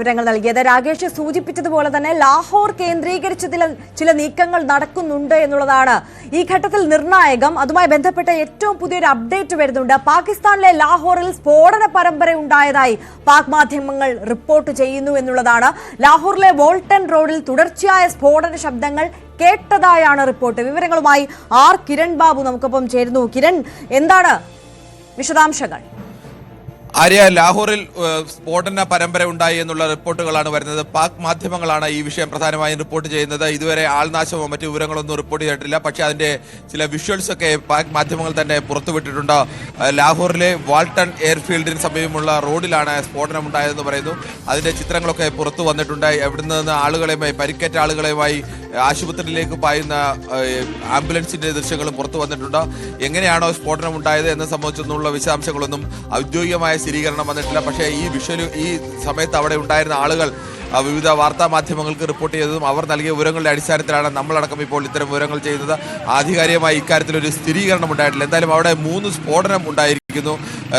വിവരങ്ങൾ നൽകിയത്. രാകേഷ് സൂചിപ്പിച്ചതുപോലെ തന്നെ ലാഹോർ കേന്ദ്രീകരിച്ച് ചില നീക്കങ്ങൾ നടക്കുന്നുണ്ട് എന്നുള്ളതാണ് ഈ ഘട്ടത്തിൽ നിർണായകം. അതുമായി ബന്ധപ്പെട്ട ഏറ്റവും പുതിയൊരു അപ്ഡേറ്റ് വരുന്നുണ്ട്. പാകിസ്ഥാനിലെ ലാഹോറിൽ സ്ഫോടന പരമ്പര ഉണ്ടായതായി പാക് മാധ്യമങ്ങൾ റിപ്പോർട്ട് ചെയ്യുന്നു എന്നുള്ളതാണ്. ലാഹോറിലെ വോൾട്ടൺ റോഡിൽ തുടർച്ചയായ സ്ഫോടന ശബ്ദങ്ങൾ കേട്ടതായാണ് റിപ്പോർട്ട്. വിവരങ്ങളുമായി ആർ. കിരൺ ബാബു നമുക്കൊപ്പം ചേരുന്നു. കിരൺ എന്താണ് വിശദാംശങ്ങൾ? ആര്യ ലാഹോറിൽ സ്ഫോടന പരമ്പര ഉണ്ടായി എന്നുള്ള റിപ്പോർട്ടുകളാണ് വരുന്നത്. പാക് മാധ്യമങ്ങളാണ് ഈ വിഷയം പ്രധാനമായും റിപ്പോർട്ട് ചെയ്യുന്നത്. ഇതുവരെ ആൾനാശമോ മറ്റു വിവരങ്ങളൊന്നും റിപ്പോർട്ട് ചെയ്തിട്ടില്ല. പക്ഷേ അതിന്റെ ചില വിഷ്വൽസ് ഒക്കെ പാക് മാധ്യമങ്ങൾ തന്നെ പുറത്തുവിട്ടിട്ടുണ്ട്. ലാഹോറിലെ വാൾട്ടൺ എയർഫീൽഡിന് സമീപമുള്ള റോഡിലാണ് സ്ഫോടനം ഉണ്ടായതെന്ന് പറയുന്നു. അതിന്റെ ചിത്രങ്ങളൊക്കെ പുറത്തു വന്നിട്ടുണ്ട്. എവിടുന്ന് നിന്ന് ആളുകളെയുമായി പരിക്കേറ്റ ആളുകളെയുമായി ആശുപത്രിയിലേക്ക് പായുന്ന ആംബുലൻസിന്റെ ദൃശ്യങ്ങളും പുറത്തു വന്നിട്ടുണ്ട്. എങ്ങനെയാണോ സ്ഫോടനം ഉണ്ടായത് എന്ന് സംബന്ധിച്ചൊന്നുള്ള വിശദാംശങ്ങളൊന്നും ഔദ്യോഗികമായ സ്ഥിരീകരണം വന്നിട്ടില്ല. പക്ഷേ ഈ വിഷ്വൽ ഈ സമയത്ത് അവിടെ ഉണ്ടായിരുന്ന ആളുകൾ വിവിധ വാർത്താ മാധ്യമങ്ങൾക്ക് റിപ്പോർട്ട് ചെയ്തതും അവർ നൽകിയ വിവരങ്ങളുടെ അടിസ്ഥാനത്തിലാണ് നമ്മളടക്കം ഇപ്പോൾ ഇത്തരം വിവരങ്ങൾ ചെയ്യുന്നത് ആധികാരികമായി ഇക്കാര്യത്തിൽ ഒരു സ്ഥിരീകരണം ഉണ്ടായിട്ടില്ല. എന്തായാലും അവിടെ മൂന്ന് സ്ഫോടനം ഉണ്ടായിരിക്കുന്നു.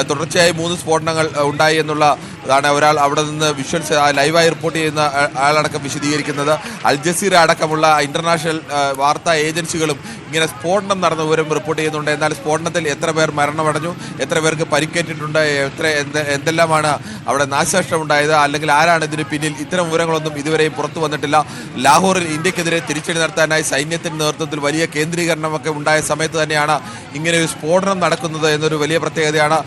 തുടർച്ചയായി മൂന്ന് സ്ഫോടനങ്ങൾ ഉണ്ടായി എന്നുള്ള അതാണ് ഒരാൾ അവിടെ നിന്ന് വിഷ്വൽസ് ലൈവായി റിപ്പോർട്ട് ചെയ്യുന്ന ആളടക്കം വിശദീകരിക്കുന്നത്. അൽ ജസീറ അടക്കമുള്ള ഇന്റർനാഷണൽ വാർത്താ ഏജൻസികളും ഇങ്ങനെ സ്ഫോടനം നടന്ന വിവരം റിപ്പോർട്ട് ചെയ്യുന്നുണ്ട്. എന്നാൽ സ്ഫോടനത്തിൽ എത്ര പേർ മരണമടഞ്ഞു? എത്ര പേർക്ക് പരിക്കേറ്റിട്ടുണ്ട്? എത്ര എന്ത് എന്തെല്ലാമാണ് അവിടെ നാശനഷ്ടം ഉണ്ടായത് അല്ലെങ്കിൽ ആരാണ് ഇതിന് പിന്നിൽ? ഇത്തരം വിവരങ്ങളൊന്നും ഇതുവരെയും പുറത്തു വന്നിട്ടില്ല. ലാഹോറിൽ ഇന്ത്യക്കെതിരെ തിരിച്ചടി നടത്താനായി സൈന്യത്തിന്റെ നേതൃത്വത്തിൽ വലിയ കേന്ദ്രീകരണമൊക്കെ ഉണ്ടായ സമയത്ത് തന്നെയാണ് ഇങ്ങനെ ഒരു സ്ഫോടനം നടക്കുന്നത് എന്നൊരു വലിയ പ്രത്യേകതയാണ്.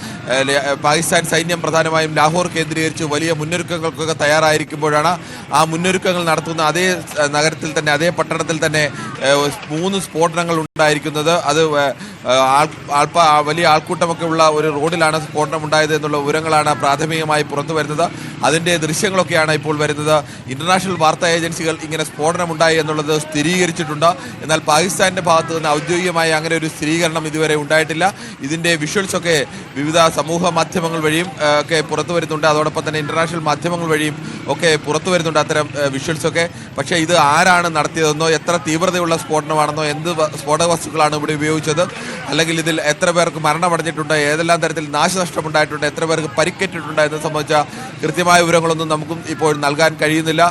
പാകിസ്ഥാൻ സൈന്യം പ്രധാനമായും ലാഹോർ കേന്ദ്രീകരിച്ച് വലിയ മുന്നൊരുക്കങ്ങൾക്കൊക്കെ തയ്യാറായിരിക്കുമ്പോഴാണ് ആ മുന്നൊരുക്കങ്ങൾ നടത്തുന്ന അതേ നഗരത്തിൽ തന്നെ അതേ പട്ടണത്തിൽ തന്നെ മൂന്ന് സ്ഫോടനങ്ങൾ ഉണ്ടായിരിക്കുന്നത്. അത് ആൾപ്പ വലിയ ആൾക്കൂട്ടമൊക്കെ ഉള്ള ഒരു റോഡിലാണ് സ്ഫോടനം ഉണ്ടായത് എന്നുള്ള വിവരങ്ങളാണ് പ്രാഥമികമായി പുറത്തു വരുന്നത്. അതിന്റെ ദൃശ്യങ്ങളൊക്കെയാണ് ഇപ്പോൾ വരുന്നത്. ഇന്റർനാഷണൽ വാർത്താ ഏജൻസികൾ ഇങ്ങനെ സ്ഫോടനം ഉണ്ടായി എന്നുള്ളത് സ്ഥിരീകരിച്ചിട്ടുണ്ട്. എന്നാൽ പാകിസ്ഥാന്റെ ഭാഗത്ത് നിന്ന് ഔദ്യോഗികമായി അങ്ങനെ ഒരു സ്ഥിരീകരണം ഇതുവരെ ഉണ്ടായിട്ടില്ല. ഇതിന്റെ വിഷ്വൽസൊക്കെ വിവിധ സമൂഹ മാധ്യമങ്ങൾ വഴിയും ഒക്കെ പുറത്തു വരുന്നുണ്ട്. അതോടൊപ്പം തന്നെ ഇന്റർനാഷണൽ മാധ്യമങ്ങൾ വഴിയും ഒക്കെ പുറത്തു വരുന്നുണ്ട് അത്തരം വിഷ്വൽസൊക്കെ പക്ഷേ ഇത് ആരാണ് നടത്തിയതെന്നോ എത്ര തീവ്രതയുള്ള സ്ഫോടനമാണെന്നോ എന്ത് സ്ഫോടക വസ്തുക്കളാണ് ഇവിടെ ഉപയോഗിച്ചത് അല്ലെങ്കിൽ ഇതിൽ എത്ര പേർക്ക് മരണമടഞ്ഞിട്ടുണ്ട് ഏതെല്ലാം തരത്തിൽ നാശനഷ്ടമുണ്ടായിട്ടുണ്ട് എത്ര പേർക്ക് പരിക്കേറ്റിട്ടുണ്ട് എന്ന് സംബന്ധിച്ച കൃത്യമായ വിവരങ്ങളൊന്നും നമുക്കും ഇപ്പോൾ നൽകാൻ കഴിയുന്നില്ല.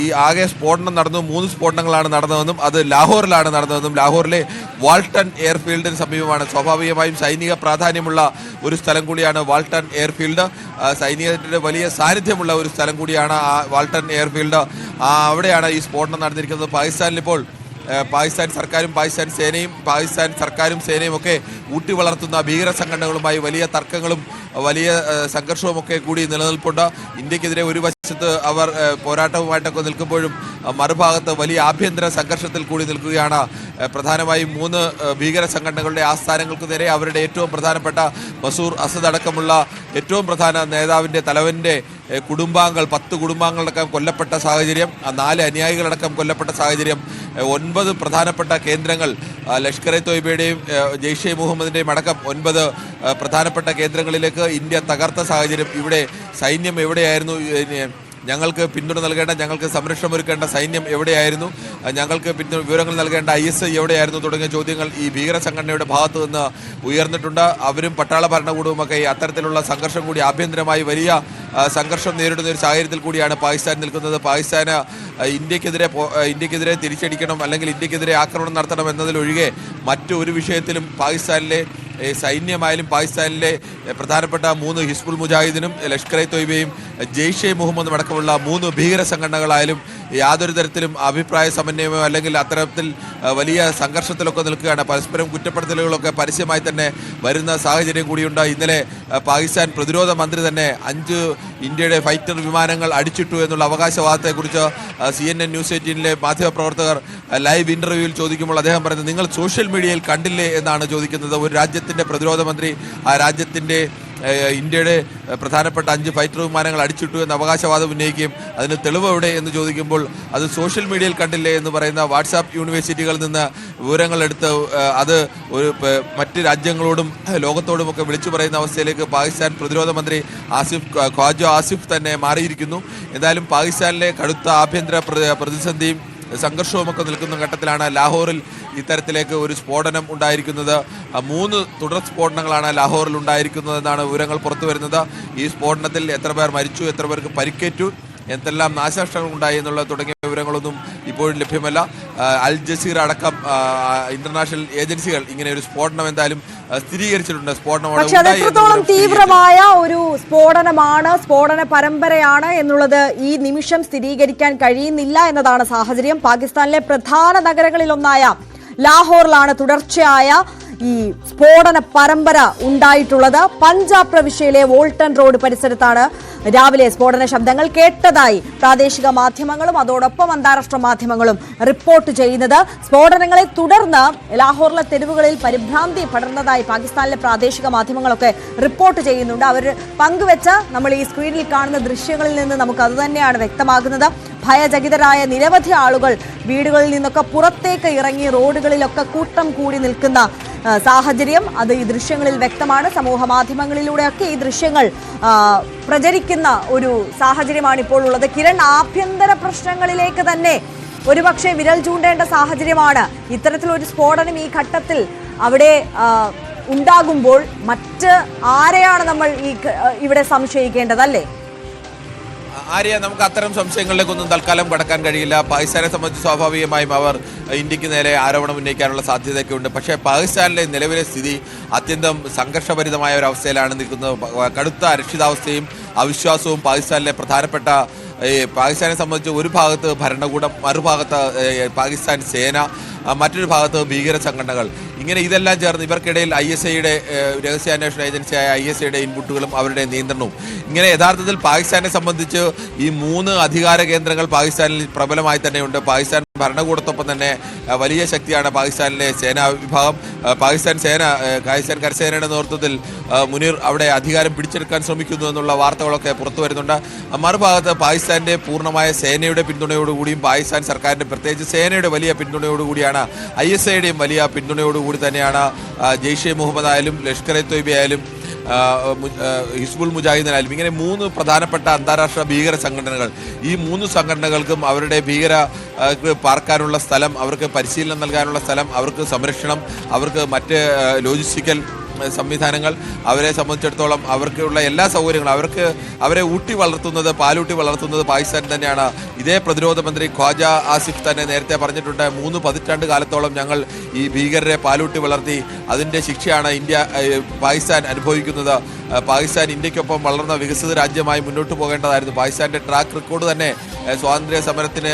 ഈ ആകെ സ്ഫോടനം നടന്നു മൂന്ന് സ്ഫോടനങ്ങളാണ് നടന്നതെന്നും അത് ലാഹോറിലാണ് നടന്നതെന്നും ലാഹോറിലെ വാൾട്ടൺ എയർഫീൽഡിന് സമീപമാണ്. സ്വാഭാവികമായും സൈനിക പ്രാധാന്യമുള്ള ഒരു സ്ഥലം കൂടിയാണ് വാൾട്ടൺ എയർഫീൽഡ്. സൈനികത്തിന്റെ വലിയ സാന്നിധ്യമുള്ള ഒരു സ്ഥലം കൂടിയാണ് ആ വാൾട്ടൺ എയർഫീൽഡ്. അവിടെയാണ് ഈ സ്ഫോടനം നടന്നിരിക്കുന്നത്. പാകിസ്ഥാനിൽ ഇപ്പോൾ പാകിസ്ഥാൻ സർക്കാരും പാകിസ്ഥാൻ സേനയും പാകിസ്ഥാൻ സർക്കാരും സേനയും ഒക്കെ ഊട്ടി വളർത്തുന്ന ഭീകര സംഘടനകളുമായി വലിയ തർക്കങ്ങളും വലിയ സംഘർഷവുമൊക്കെ കൂടി നിലനിൽപ്പുണ്ട്. ഇന്ത്യക്കെതിരെ ഒരു വശത്ത് അവർ പോരാട്ടവുമായിട്ടൊക്കെ നിൽക്കുമ്പോഴും മറുഭാഗത്ത് വലിയ ആഭ്യന്തര സംഘർഷത്തിൽ കൂടി നിൽക്കുകയാണ്. പ്രധാനമായും മൂന്ന് ഭീകര സംഘടനകളുടെ ആസ്ഥാനങ്ങൾക്ക് നേരെ അവരുടെ ഏറ്റവും പ്രധാനപ്പെട്ട മസൂർ അസദ് അടക്കമുള്ള ഏറ്റവും പ്രധാന നേതാവിന്റെ തലവന്റെ കുടുംബാംഗങ്ങൾ പത്ത് കുടുംബാംഗങ്ങളടക്കം കൊല്ലപ്പെട്ട സാഹചര്യം ആ നാല് അനുയായികളടക്കം കൊല്ലപ്പെട്ട സാഹചര്യം ഒൻപത് പ്രധാനപ്പെട്ട കേന്ദ്രങ്ങൾ ലഷ്കർ എ തൊയ്ബയുടെയും ജെയ്ഷെ മുഹമ്മദിന്റെയും അടക്കം ഒൻപത് പ്രധാനപ്പെട്ട കേന്ദ്രങ്ങളിലേക്ക് ഇന്ത്യ തകർത്ത സാഹചര്യം ഇവിടെ സൈന്യം എവിടെയായിരുന്നു? ഞങ്ങൾക്ക് പിന്തുണ നൽകേണ്ട ഞങ്ങൾക്ക് സംരക്ഷണം ഒരുക്കേണ്ട സൈന്യം എവിടെയായിരുന്നു? ഞങ്ങൾക്ക് പിന്തുണ വിവരങ്ങൾ നൽകേണ്ട ഐ എസ് എവിടെയായിരുന്നു തുടങ്ങിയ ചോദ്യങ്ങൾ ഈ ഭീകര സംഘടനയുടെ ഭാഗത്ത് നിന്ന് ഉയർന്നിട്ടുണ്ട്. അവരും പട്ടാള ഭരണകൂടവുമൊക്കെ അത്തരത്തിലുള്ള സംഘർഷം കൂടി ആഭ്യന്തരമായി വലിയ സംഘർഷം നേരിടുന്ന ഒരു സാഹചര്യത്തിൽ കൂടിയാണ് പാകിസ്ഥാൻ നിൽക്കുന്നത്. പാകിസ്ഥാന് ഇന്ത്യക്കെതിരെ ഇന്ത്യക്കെതിരെ തിരിച്ചടിക്കണം അല്ലെങ്കിൽ ഇന്ത്യക്കെതിരെ ആക്രമണം നടത്തണം എന്നതിലൊഴികെ മറ്റൊരു വിഷയത്തിലും പാകിസ്ഥാനിലെ സൈന്യമായാലും പാകിസ്ഥാനിലെ പ്രധാനപ്പെട്ട മൂന്ന് ഹിസ്ബുൾ മുജാഹിദിനും ലഷ്കർ എ തൊയ്ബയും ജെയ്ഷെ മുഹമ്മദും അടക്കമുള്ള മൂന്ന് ഭീകര സംഘടനകളായാലും യാതൊരു തരത്തിലും അഭിപ്രായ സമന്വയമോ അല്ലെങ്കിൽ അത്തരത്തിൽ വലിയ സംഘർഷത്തിലൊക്കെ നിൽക്കുകയാണ്. പരസ്പരം കുറ്റപ്പെടുത്തലുകളൊക്കെ പരസ്യമായി തന്നെ വരുന്ന സാഹചര്യം കൂടിയുണ്ട്. ഇന്നലെ പാകിസ്ഥാൻ പ്രതിരോധ മന്ത്രി തന്നെ അഞ്ച് ഇന്ത്യയുടെ ഫൈറ്റർ വിമാനങ്ങൾ അടിച്ചിട്ടു എന്നുള്ള അവകാശവാദത്തെക്കുറിച്ച് C N N news eighteen മാധ്യമപ്രവർത്തകർ ലൈവ് ഇന്റർവ്യൂവിൽ ചോദിക്കുമ്പോൾ അദ്ദേഹം പറയുന്നത് നിങ്ങൾ സോഷ്യൽ മീഡിയയിൽ കണ്ടില്ലേ? എന്നാണ് ചോദിക്കുന്നത്. ഒരു രാജ്യത്തിന്റെ പ്രതിരോധ മന്ത്രി ആ രാജ്യത്തിന്റെ ഏഹ്, ഇന്ത്യയുടെ പ്രധാനപ്പെട്ട അഞ്ച് ഫൈറ്റർ വിമാനങ്ങൾ അടിച്ചിട്ടു എന്ന അവകാശവാദം ഉന്നയിക്കുകയും അതിന് തെളിവ് എവിടെ എന്ന് ചോദിക്കുമ്പോൾ അത് സോഷ്യൽ മീഡിയയിൽ കണ്ടില്ലേ എന്ന് പറയുന്ന വാട്സാപ്പ് യൂണിവേഴ്സിറ്റികളിൽ നിന്ന് വിവരങ്ങൾ എടുത്ത് അത് ഒരു മറ്റ് രാജ്യങ്ങളോടും ലോകത്തോടുമൊക്കെ വിളിച്ചു പറയുന്ന അവസ്ഥയിലേക്ക് പാകിസ്ഥാൻ പ്രതിരോധ മന്ത്രി ആസിഫ് ഖ്വാജ ആസിഫ് തന്നെ മാറിയിരിക്കുന്നു. എന്തായാലും പാകിസ്ഥാനിലെ കടുത്ത ആഭ്യന്തര പ്ര- പ്രതിസന്ധിയും സംഘർഷവും ഒക്കെ നിൽക്കുന്ന ഘട്ടത്തിലാണ് ലാഹോറിൽ ഇത്തരത്തിലേക്ക് ഒരു സ്ഫോടനം ഉണ്ടായിരിക്കുന്നത്. മൂന്ന് തുടർ സ്ഫോടനങ്ങളാണ് ലാഹോറിൽ ഉണ്ടായിരിക്കുന്നതെന്നാണ് വിവരങ്ങൾ പുറത്തു വരുന്നത് ഈ സ്ഫോടനത്തിൽ എത്ര പേർ മരിച്ചു എത്ര പേർക്ക് പരിക്കേറ്റു എന്തെല്ലാം നാശനഷ്ടങ്ങൾ ഉണ്ടായി എന്നുള്ള തുടങ്ങിയ വിവരങ്ങളൊന്നും ഇപ്പോഴും ലഭ്യമല്ല. അൽ ജസീർ അടക്കം ഇന്റർനാഷണൽ ഏജൻസികൾ ഇങ്ങനെ ഒരു സ്ഫോടനം എന്തായാലും സ്ഥിരീകരിച്ചിട്ടുണ്ട്. സ്ഫോടനം അവിടെ പക്ഷെ അത് ഉണ്ടായി എത്രത്തോളം. തീവ്രമായ ഒരു സ്ഫോടനമാണ് സ്ഫോടന പരമ്പരയാണ് എന്നുള്ളത് ഈ നിമിഷം സ്ഥിരീകരിക്കാൻ കഴിയുന്നില്ല എന്നതാണ് സാഹചര്യം. പാകിസ്ഥാനിലെ പ്രധാന നഗരങ്ങളിലൊന്നായ ലാഹോറിലാണ് തുടർച്ചയായ ഈ സ്ഫോടന പരമ്പര ഉണ്ടായിട്ടുള്ളത്. പഞ്ചാബ് പ്രവിശ്യയിലെ വോൾട്ടൺ റോഡ് പരിസരത്താണ് രാവിലെ സ്ഫോടന ശബ്ദങ്ങൾ കേട്ടതായി പ്രാദേശിക മാധ്യമങ്ങളും അതോടൊപ്പം അന്താരാഷ്ട്ര മാധ്യമങ്ങളും റിപ്പോർട്ട് ചെയ്യുന്നത്. സ്ഫോടനങ്ങളെ തുടർന്ന് ലാഹോറിലെ തെരുവുകളിൽ പരിഭ്രാന്തി പടർന്നതായി പാകിസ്ഥാനിലെ പ്രാദേശിക മാധ്യമങ്ങളൊക്കെ റിപ്പോർട്ട് ചെയ്യുന്നുണ്ട്. അവർ പങ്കുവെച്ച നമ്മൾ ഈ സ്ക്രീനിൽ കാണുന്ന ദൃശ്യങ്ങളിൽ നിന്ന് നമുക്ക് അതുതന്നെയാണ് വ്യക്തമാകുന്നത്. ഭയചകിതരായ നിരവധി ആളുകൾ വീടുകളിൽ നിന്നൊക്കെ പുറത്തേക്ക് ഇറങ്ങി റോഡുകളിലൊക്കെ കൂട്ടം കൂടി നിൽക്കുന്ന സാഹചര്യം. അത് ഈ ദൃശ്യങ്ങളിൽ വ്യക്തമാണ്. സമൂഹ മാധ്യമങ്ങളിലൂടെയൊക്കെ ഈ ദൃശ്യങ്ങൾ പ്രചരിക്കുന്ന ഒരു സാഹചര്യമാണ് ഇപ്പോൾ ഉള്ളത്. കിരൺ ആഭ്യന്തര പ്രശ്നങ്ങളിലേക്ക് തന്നെ ഒരുപക്ഷെ വിരൽ ചൂണ്ടേണ്ട സാഹചര്യമാണ്. ഇത്തരത്തിലൊരു സ്ഫോടനം ഈ ഘട്ടത്തിൽ അവിടെ ഉണ്ടാകുമ്പോൾ മറ്റ് ആരെയാണ് നമ്മൾ ഈ ഇവിടെ സംശയിക്കേണ്ടത് അല്ലേ? ആര്യ നമുക്ക് അത്തരം സംശയങ്ങളിലേക്കൊന്നും തൽക്കാലം കടക്കാൻ കഴിയില്ല. പാകിസ്ഥാനെ സംബന്ധിച്ച് സ്വാഭാവികമായും അവർ ഇന്ത്യയ്ക്ക് നേരെ ആരോപണം ഉന്നയിക്കാനുള്ള സാധ്യതയൊക്കെ ഉണ്ട് പക്ഷേ പാകിസ്ഥാനിലെ നിലവിലെ സ്ഥിതി അത്യന്തം സംഘർഷഭരിതമായ ഒരു അവസ്ഥയിലാണ് നിൽക്കുന്നത്. കടുത്ത അരക്ഷിതാവസ്ഥയും അവിശ്വാസവും പാകിസ്ഥാനിലെ പ്രധാനപ്പെട്ട പാകിസ്ഥാനെ സംബന്ധിച്ച് ഒരു ഭാഗത്ത് ഭരണകൂടം മറുഭാഗത്ത് പാകിസ്ഥാൻ സേന മറ്റൊരു ഭാഗത്ത് ഭീകര സംഘടനകൾ ഇങ്ങനെ ഇതെല്ലാം ചേർന്ന് ഇവർക്കിടയിൽ ഐ എസ് ഐയുടെ രഹസ്യാന്വേഷണ ഏജൻസിയായ ഐ എസ് ഐയുടെ ഇൻപുട്ടുകളും അവരുടെ നിയന്ത്രണവും. ഇങ്ങനെ യഥാർത്ഥത്തിൽ പാകിസ്ഥാനെ സംബന്ധിച്ച് ഈ മൂന്ന് അധികാര കേന്ദ്രങ്ങൾ പാകിസ്ഥാനിൽ പ്രബലമായി തന്നെയുണ്ട്. പാകിസ്ഥാൻ ഭരണകൂടത്തൊപ്പം തന്നെ വലിയ ശക്തിയാണ് പാകിസ്ഥാനിലെ സേനാ വിഭാഗം. പാകിസ്ഥാൻ സേന പാകിസ്ഥാൻ കരസേനയുടെ നേതൃത്വത്തിൽ മുനീർ അവിടെ അധികാരം പിടിച്ചെടുക്കാൻ ശ്രമിക്കുന്നു എന്നുള്ള വാർത്തകളൊക്കെ പുറത്തു വരുന്നുണ്ട്. മറുഭാഗത്ത് പാകിസ്ഥാന്റെ പൂർണമായ സേനയുടെ പിന്തുണയോടുകൂടിയും പാകിസ്ഥാൻ സർക്കാരിന്റെ പ്രത്യേകിച്ച് സേനയുടെ വലിയ പിന്തുണയോടുകൂടിയാണ് ഐ എസ് ഐയുടെയും വലിയ പിന്തുണയോടുകൂടി തന്നെയാണ് ജെയ്ഷെ മുഹമ്മദ് ആയാലും ലഷ്കർ എ തൊയ്ബി ആയാലും ഹിസ്ബുൾ മുജാഹിദിനായാലും ഇങ്ങനെ മൂന്ന് പ്രധാനപ്പെട്ട അന്താരാഷ്ട്ര ഭീകര സംഘടനകൾ. ഈ മൂന്ന് സംഘടനകൾക്കും അവരുടെ ഭീകര പാർക്കാനുള്ള സ്ഥലം അവർക്ക് പരിശീലനം നൽകാനുള്ള സ്ഥലം അവർക്ക് സംരക്ഷണം അവർക്ക് മറ്റ് ലോജിസ്റ്റിക്കൽ സംവിധാനങ്ങൾ അവരെ സംബന്ധിച്ചിടത്തോളം അവർക്കുള്ള എല്ലാ സൗകര്യങ്ങളും അവർക്ക് അവരെ ഊട്ടി വളർത്തുന്നത് പാലൂട്ടി വളർത്തുന്നത് പാകിസ്ഥാൻ തന്നെയാണ്. ഇതേ പ്രതിരോധ മന്ത്രി ഖ്വാജ ആസിഫ് തന്നെ നേരത്തെ പറഞ്ഞിട്ടുണ്ട് മൂന്ന് പതിറ്റാണ്ട് കാലത്തോളം ഞങ്ങൾ ഈ ഭീകരരെ പാലൂട്ടി വളർത്തി അതിന്റെ ശിക്ഷയാണ് ഇന്ത്യ പാകിസ്ഥാൻ അനുഭവിക്കുന്നത്. പാകിസ്ഥാൻ ഇന്ത്യക്കൊപ്പം വളർന്ന വികസിത രാജ്യമായി മുന്നോട്ട് പോകേണ്ടതായിരുന്നു. പാകിസ്ഥാന്റെ ട്രാക്ക് റെക്കോർഡ് തന്നെ സ്വാതന്ത്ര്യ സമരത്തിന്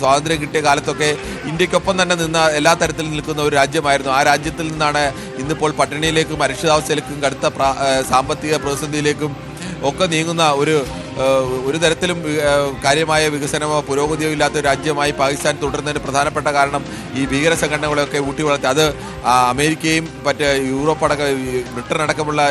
സ്വാതന്ത്ര്യം കിട്ടിയ കാലത്തൊക്കെ ഇന്ത്യക്കൊപ്പം തന്നെ നിന്ന എല്ലാ തരത്തിലും നിൽക്കുന്ന ഒരു രാജ്യമായിരുന്നു. ആ രാജ്യത്തിൽ നിന്നാണ് ഇന്നിപ്പോൾ പട്ടിണിയിലേക്കും അരക്ഷിതാവസ്ഥയിലേക്കും കടുത്ത സാമ്പത്തിക പ്രതിസന്ധിയിലേക്കും ഒക്കെ നീങ്ങുന്ന ഒരു ഒരു തരത്തിലും കാര്യമായ വികസനമോ പുരോഗതിയോ ഇല്ലാത്ത രാജ്യമായി പാകിസ്ഥാൻ തുടരുന്നതിന് പ്രധാനപ്പെട്ട കാരണം ഈ ഭീകര സംഘടനകളെയൊക്കെ ഊട്ടി വളർത്തി അത് അമേരിക്കയും മറ്റ് യൂറോപ്പ് അടക്കം ബ്രിട്ടൻ അടക്കമുള്ള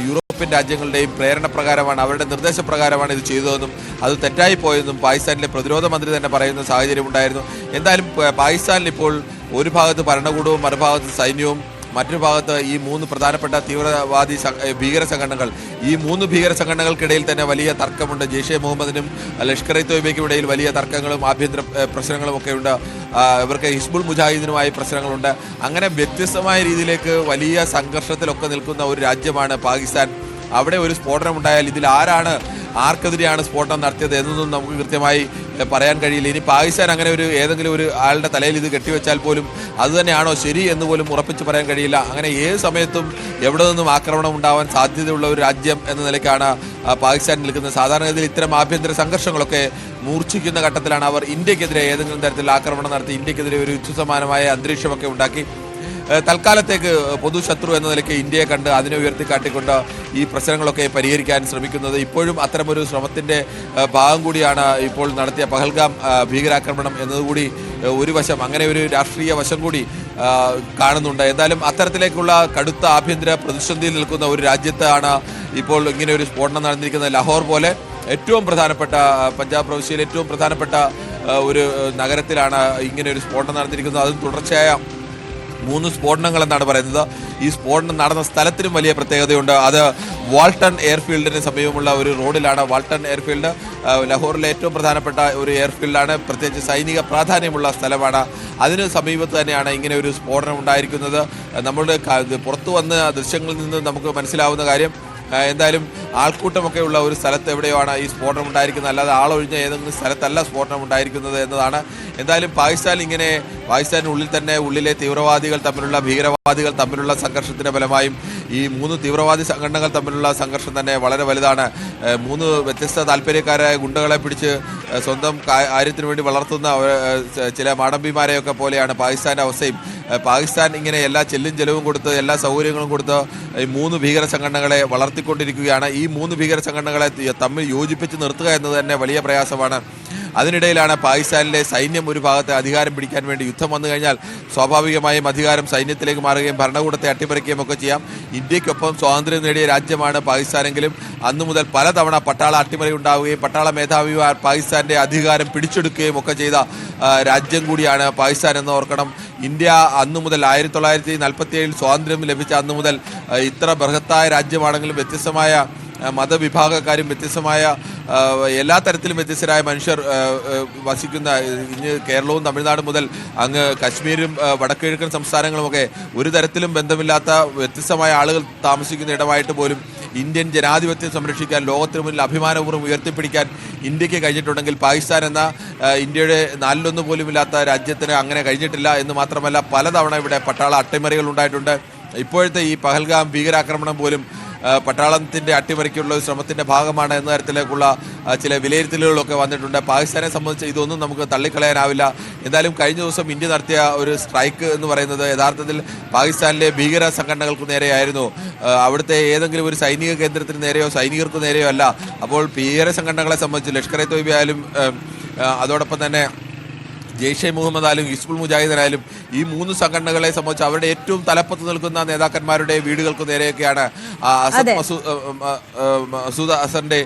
യൂറോപ്യൻ രാജ്യങ്ങളുടെയും പ്രേരണ പ്രകാരമാണ് അവരുടെ നിർദ്ദേശപ്രകാരമാണ് ഇത് ചെയ്തതെന്നും അത് തെറ്റായി പോയെന്നും പാകിസ്ഥാനിലെ പ്രതിരോധ മന്ത്രി തന്നെ പറയുന്ന സാഹചര്യം ഉണ്ടായിരുന്നു എന്തായാലും പാകിസ്ഥാനിൽ ഇപ്പോൾ ഒരു ഭാഗത്ത് ഭരണകൂടവും മറുഭാഗത്ത് സൈന്യവും മറ്റൊരു ഭാഗത്ത് ഈ മൂന്ന് പ്രധാനപ്പെട്ട തീവ്രവാദി ഭീകര സംഘടനകൾ. ഈ മൂന്ന് ഭീകര സംഘടനകൾക്കിടയിൽ തന്നെ വലിയ തർക്കമുണ്ട്. ജെയ്ഷെ മുഹമ്മദിനും ലഷ്കർ ഇ തോയ്ബയ്ക്കും ഇടയിൽ വലിയ തർക്കങ്ങളും ആഭ്യന്തര പ്രശ്നങ്ങളും ഒക്കെ ഉണ്ട്. ഇവർക്ക് ഹിസ്ബുൾ മുജാഹിദിനുമായി പ്രശ്നങ്ങളുണ്ട്. അങ്ങനെ വ്യത്യസ്തമായ രീതിയിലേക്ക് വലിയ സംഘർഷത്തിലൊക്കെ നിൽക്കുന്ന ഒരു രാജ്യമാണ് പാകിസ്ഥാൻ. അവിടെ ഒരു സ്ഫോടനം ഉണ്ടായാൽ ഇതിൽ ആരാണ് ആർക്കെതിരെയാണ് സ്ഫോടനം നടത്തിയത് എന്നൊന്നും നമുക്ക് കൃത്യമായി പറയാൻ കഴിയില്ല. ഇനി പാകിസ്ഥാൻ അങ്ങനെ ഒരു ഏതെങ്കിലും ഒരു ആളുടെ തലയിൽ ഇത് കെട്ടിവെച്ചാൽ പോലും അത് തന്നെയാണോ ശരി എന്ന് പോലും ഉറപ്പിച്ച് പറയാൻ കഴിയില്ല. അങ്ങനെ ഏത് സമയത്തും എവിടെ നിന്നും ആക്രമണം ഉണ്ടാവാൻ സാധ്യതയുള്ള ഒരു രാജ്യം എന്ന നിലയ്ക്കാണ് പാകിസ്ഥാൻ നിൽക്കുന്നത്. സാധാരണഗതിയിൽ ഇത്തരം ആഭ്യന്തര സംഘർഷങ്ങളൊക്കെ മൂർച്ഛിക്കുന്ന ഘട്ടത്തിലാണ് അവർ ഇന്ത്യക്കെതിരെ ഏതെങ്കിലും തരത്തിലുള്ള ആക്രമണം നടത്തി ഇന്ത്യക്കെതിരെ ഒരു യുദ്ധസമാനമായ അന്തരീക്ഷമൊക്കെ ഉണ്ടാക്കി. തൽക്കാലത്തേക്ക് പൊതുശത്രു എന്ന നിലയ്ക്ക് ഇന്ത്യയെ കണ്ട് അതിനെ ഉയർത്തിക്കാട്ടിക്കൊണ്ട് ഈ പ്രശ്നങ്ങളൊക്കെ പരിഹരിക്കാൻ ശ്രമിക്കുന്നത്. ഇപ്പോഴും അത്തരമൊരു ശ്രമത്തിന്റെ ഭാഗം കൂടിയാണ് ഇപ്പോൾ നടത്തിയ പഹൽഗാം ഭീകരാക്രമണം എന്നതുകൂടി ഒരു വശം അങ്ങനെ ഒരു രാഷ്ട്രീയ വശം കൂടി കാണുന്നുണ്ട്. എന്തായാലും അത്തരത്തിലേക്കുള്ള കടുത്ത ആഭ്യന്തര പ്രതിസന്ധിയിൽ നിൽക്കുന്ന ഒരു രാജ്യത്താണ് ഇപ്പോൾ ഇങ്ങനെ ഒരു സ്ഫോടനം നടന്നിരിക്കുന്നത്. ലാഹോർ പോലെ ഏറ്റവും പ്രധാനപ്പെട്ട പഞ്ചാബ് പ്രവിശ്യയിലെ ഏറ്റവും പ്രധാനപ്പെട്ട ഒരു നഗരത്തിലാണ് ഇങ്ങനെ ഒരു സ്ഫോടനം നടന്നിരിക്കുന്നത്. അതും തുടർച്ചയായ മൂന്ന് സ്ഫോടനങ്ങൾ എന്നാണ് പറയുന്നത്. ഈ സ്ഫോടനം നടന്ന സ്ഥലത്തിനും വലിയ പ്രത്യേകതയുണ്ട്. അത് വാൾട്ടൺ എയർഫീൽഡിന് സമീപമുള്ള ഒരു റോഡിലാണ്. വാൾട്ടൺ എയർഫീൽഡ് ലഹോറിലെ ഏറ്റവും പ്രധാനപ്പെട്ട ഒരു എയർഫീൽഡാണ്. പ്രത്യേകിച്ച് സൈനിക പ്രാധാന്യമുള്ള സ്ഥലമാണ്. അതിന് സമീപത്ത് തന്നെയാണ് ഇങ്ങനെ ഒരു സ്ഫോടനം ഉണ്ടായിരിക്കുന്നത്. നമ്മളുടെ പുറത്തു വന്ന ദൃശ്യങ്ങളിൽ നിന്ന് നമുക്ക് മനസ്സിലാവുന്ന കാര്യം എന്തായാലും ആൾക്കൂട്ടമൊക്കെ ഉള്ള ഒരു സ്ഥലത്ത് എവിടെയാണ് ഈ സ്ഫോടനം ഉണ്ടായിരിക്കുന്നത്. അല്ലാതെ ആളൊഴിഞ്ഞ ഏതെങ്കിലും സ്ഥലത്തല്ല സ്ഫോടനം ഉണ്ടായിരിക്കുന്നത് എന്നതാണ്. എന്തായാലും പാകിസ്ഥാൻ ഇങ്ങനെ പാകിസ്ഥാനുള്ളിൽ തന്നെ ഉള്ളിലെ തീവ്രവാദികൾ തമ്മിലുള്ള ഭീകരവാദികൾ തമ്മിലുള്ള സംഘർഷത്തിന്റെ ഫലമായും ഈ മൂന്ന് തീവ്രവാദി സംഘടനകൾ തമ്മിലുള്ള സംഘർഷം തന്നെ വളരെ വലുതാണ്. മൂന്ന് വ്യത്യസ്ത താല്പര്യക്കാരായ ഗുണ്ടകളെ പിടിച്ച് സ്വന്തം കാര്യത്തിന് വേണ്ടി വളർത്തുന്ന ചില മാടമ്പിമാരെയൊക്കെ പോലെയാണ് പാകിസ്ഥാന്റെ അവസ്ഥയും. പാകിസ്ഥാൻ ഇങ്ങനെ എല്ലാ ചെല്ലും ചെലവും കൊടുത്ത് എല്ലാ സൗകര്യങ്ങളും കൊടുത്ത് ഈ മൂന്ന് ഭീകര സംഘടനകളെ വളർത്തിക്കൊണ്ടിരിക്കുകയാണ്. ഈ മൂന്ന് ഭീകര സംഘടനകളെ തമ്മിൽ യോജിപ്പിച്ച് നിർത്തുക എന്നത് തന്നെ വലിയ പ്രയാസമാണ്. അതിനിടയിലാണ് പാകിസ്ഥാനിലെ സൈന്യം ഒരു ഭാഗത്ത് അധികാരം പിടിക്കാൻ വേണ്ടി യുദ്ധം വന്നു കഴിഞ്ഞാൽ സ്വാഭാവികമായും അധികാരം സൈന്യത്തിലേക്ക് മാറുകയും ഭരണകൂടത്തെ അട്ടിമറിക്കുകയും ഒക്കെ ചെയ്യാം. ഇന്ത്യക്കൊപ്പം സ്വാതന്ത്ര്യം നേടിയ രാജ്യമാണ് പാകിസ്ഥാനെങ്കിലും അന്നു മുതൽ പലതവണ പട്ടാള അട്ടിമറി ഉണ്ടാവുകയും പട്ടാള മേധാവിമാർ പാകിസ്ഥാന്റെ അധികാരം പിടിച്ചെടുക്കുകയും ഒക്കെ ചെയ്ത രാജ്യം കൂടിയാണ് പാകിസ്ഥാൻ എന്ന് ഓർക്കണം. ഇന്ത്യ അന്നു മുതൽ ആയിരത്തി തൊള്ളായിരത്തി നാൽപ്പത്തി ഏഴിൽ സ്വാതന്ത്ര്യം ലഭിച്ച അന്നു മുതൽ ഇത്ര ബൃഹത്തായ രാജ്യമാണെങ്കിലും വ്യത്യസ്തമായ മതവിഭാഗക്കാരും വ്യത്യസ്തമായ എല്ലാ തരത്തിലും വ്യത്യസ്തരായ മനുഷ്യർ വസിക്കുന്ന ഇന്ന് കേരളവും തമിഴ്നാടും മുതൽ അങ്ങ് കശ്മീരും വടക്കുകിഴക്കൻ സംസ്ഥാനങ്ങളുമൊക്കെ ഒരു തരത്തിലും ബന്ധമില്ലാത്ത വ്യത്യസ്തമായ ആളുകൾ താമസിക്കുന്ന ഇടമായിട്ട് പോലും ഇന്ത്യൻ ജനാധിപത്യം സംരക്ഷിക്കാൻ ലോകത്തിന് മുന്നിൽ അഭിമാനപൂർവം ഉയർത്തിപ്പിടിക്കാൻ ഇന്ത്യയ്ക്ക് കഴിഞ്ഞിട്ടുണ്ടെങ്കിൽ പാകിസ്ഥാൻ എന്ന ഇന്ത്യയുടെ നാലിലൊന്ന് പോലും ഇല്ലാത്ത രാജ്യത്തിന് അങ്ങനെ കഴിഞ്ഞിട്ടില്ല എന്ന് മാത്രമല്ല പലതവണ ഇവിടെ പട്ടാള അട്ടിമറികൾ ഉണ്ടായിട്ടുണ്ട്. ഇപ്പോഴത്തെ ഈ പഹൽഗാം ഭീകരാക്രമണം പോലും ആ, പട്ടാളത്തിന്റെ അട്ടിമറിക്കുള്ള ഒരു ശ്രമത്തിന്റെ ഭാഗമാണ് എന്ന തരത്തിലേക്കുള്ള ചില വിലയിരുത്തലുകളൊക്കെ വന്നിട്ടുണ്ട്. പാകിസ്ഥാനെ സംബന്ധിച്ച് ഇതൊന്നും നമുക്ക് തള്ളിക്കളയാനാവില്ല. എന്തായാലും കഴിഞ്ഞ ദിവസം ഇന്ത്യ നടത്തിയ ഒരു സ്ട്രൈക്ക് എന്ന് പറയുന്നത് യഥാർത്ഥത്തിൽ പാകിസ്ഥാനിലെ ഭീകര സംഘടനകൾക്ക് നേരെയായിരുന്നു. അവിടുത്തെ ഏതെങ്കിലും ഒരു സൈനിക കേന്ദ്രത്തിന് നേരെയോ സൈനികർക്ക് നേരെയോ അല്ല. അപ്പോൾ ഭീകര സംഘടനകളെ സംബന്ധിച്ച് ലഷ്കർ എ തൊയ്ബ ആയാലും അതോടൊപ്പം തന്നെ ജെയ്ഷെ മുഹമ്മദ് ആയാലും ഹിസ്ബുൾ മുജാഹിദായാലും ഈ മൂന്ന് സംഘടനകളെ സംബന്ധിച്ച് അവരുടെ ഏറ്റവും തലപ്പത്ത് നിൽക്കുന്ന നേതാക്കന്മാരുടെ വീടുകൾക്ക് നേരെയൊക്കെയാണ് അസദ് മസൂദ് അസറിന്റെ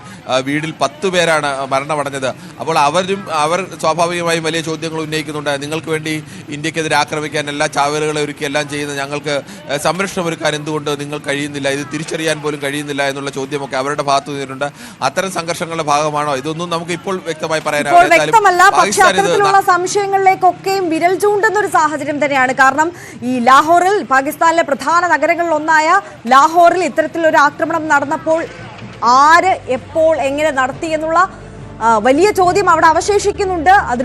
വീടിൽ പത്ത് പേരാണ് മരണമടഞ്ഞത്. അപ്പോൾ അവരും അവർ സ്വാഭാവികമായും വലിയ ചോദ്യങ്ങൾ ഉന്നയിക്കുന്നുണ്ട്. നിങ്ങൾക്ക് വേണ്ടി ഇന്ത്യക്കെതിരെ ആക്രമിക്കാൻ എല്ലാ ചാവലുകളെ ഒരുക്കി എല്ലാം ചെയ്യുന്ന ഞങ്ങൾക്ക് സംരക്ഷണം ഒരുക്കാൻ എന്തുകൊണ്ട് നിങ്ങൾ കഴിയുന്നില്ല? ഇത് തിരിച്ചറിയാൻ പോലും കഴിയുന്നില്ല എന്നുള്ള ചോദ്യമൊക്കെ അവരുടെ ഭാഗത്തു നിന്നിട്ടുണ്ട്. അത്തരം സംഘർഷങ്ങളുടെ ഭാഗമാണോ? ഇതൊന്നും നമുക്ക് ഇപ്പോൾ വ്യക്തമായി പറയാനാവില്ല. സംശയങ്ങളിലേക്കൊക്കെയും വിരൽ ചൂണ്ടുന്ന ഒരു സാഹചര്യം തന്നെയാണ്. കാരണം ഈ ലാഹോറിൽ പാകിസ്ഥാനിലെ പ്രധാന നഗരങ്ങളിൽ ഒന്നായ ലാഹോറിൽ ഇത്തരത്തിലൊരു ആക്രമണം നടന്നപ്പോൾ ആര് എപ്പോൾ എങ്ങനെ നടത്തി എന്നുള്ള വലിയ ചോദ്യം അവിടെ അവശേഷിക്കുന്നുണ്ട്. അതിന്